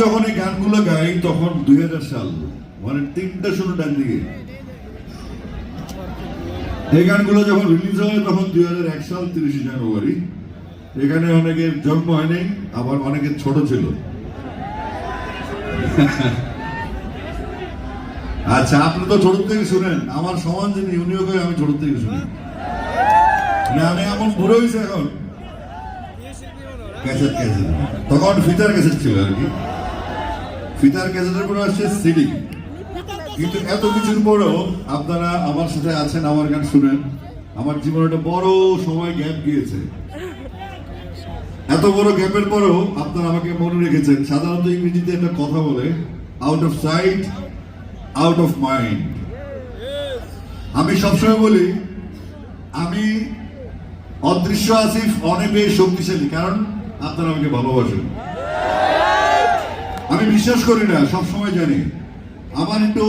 যখন এই গানগুলো গাই, তখন দুই হাজার সাল মানে তিনটা শুরু ডান দিকে। এই গানগুলো যখন রিলিজ হয়, তখন দুই সাল, তিরিশে জানুয়ারি। এখানে অনেকের জন্ম হয়নি, আবার অনেকের ছোট ছিল। আচ্ছা আপনি তো ছোট থেকে শুনেন। আমার সমান যিনি, উনিও করে আমি ছোট থেকে শুনি। আমি এমন ঘুরে হয়েছে এখন। তখন ফিতার ক্যাসেট ছিল আর কি। ফিতার ক্যাসেটের পরে আসছে সিডি। কিন্তু এত কিছুর পরেও আপনারা আমার সাথে আছেন, আমার গান শুনেন। আমার জীবনে একটা বড় সময় গ্যাপ গিয়েছে। এত বড় গ্যাপের পরেও আপনারা আমাকে মনে রেখেছেন, সাধারণত ইংরেজিতে একটা কথা বলে out of sight out of mind আমি সবসময় বলি, আমি অদৃশ্য আসিফ, অনেক শক্তিশালী, কারণ আপনারা আমাকে ভালোবাসেন। আমি বিশ্বাস করি না সব সময় জানি। আমার একটু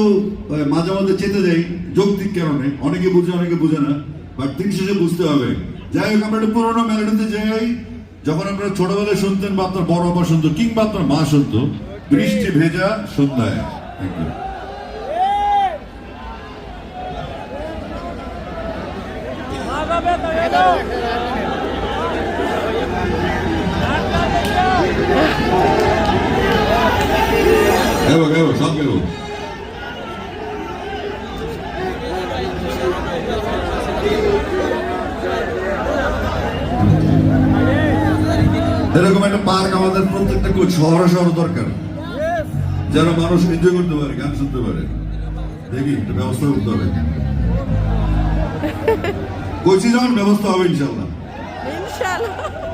মাঝে মাঝে চেতে যাই যৌক্তিক কারণে। অনেকে বুঝে অনেকে বুঝে না বাট দিন শেষে বুঝতে হবে। যাই হোক, আমরা একটু পুরোনো মেলোডিতে যাই। যখন আমরা ছোটবেলায় শুনতেন বা আপনার বড় বাবা শুনতো, কিংবা আপনার মা শুনতো, বৃষ্টি ভেজা সন্ধ্যায়। এগো এগো সব এগো এরকম একটা পার্ক আমাদের প্রত্যেকটা কোচ শহরে শহরে দরকার যেন মানুষ এনজয় করতে পারে গান শুনতে পারে দেখি একটা ব্যবস্থা করতে হবে কোচি যখন ব্যবস্থা হবে ইনশাল্লাহ ইনশাআল্লাহ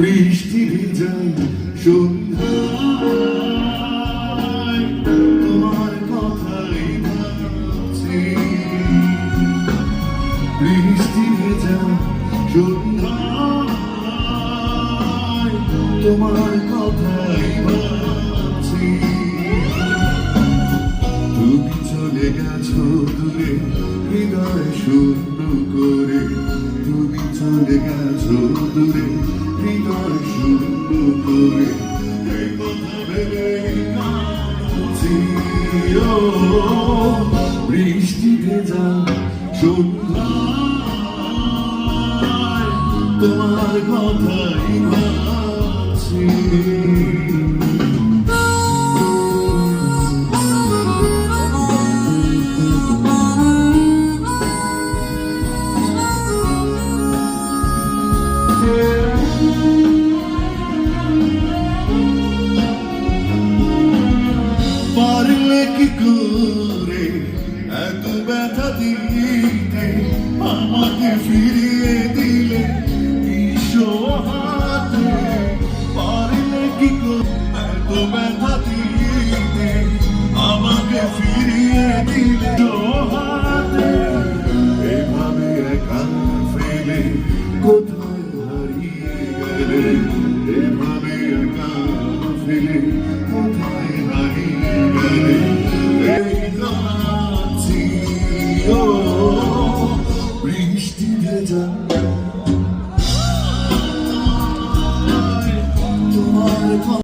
বৃষ্টি ভেজা সন্ধ্যায় তোমার কথাই ভাবছি। বৃষ্টি ভেজা তোমার কথাই ভাবছি। তুমি চলে গেছো দূরে, হৃদয় শূন্য করে। তুমি চলে গেছো দূরে হৃদয় শূন্য করে এই কথা ভেবেই কাঁদছি। ও, বৃষ্টি ভেজা সন্ধ্যায় তোমার কথাই ভাবছি ব্যথা দিতে আমাকে ফিরিয়ে দিলে হাতে? পারলে কি ব্যথা দিতে আমাকে ফিরিয়ে দিলে। done.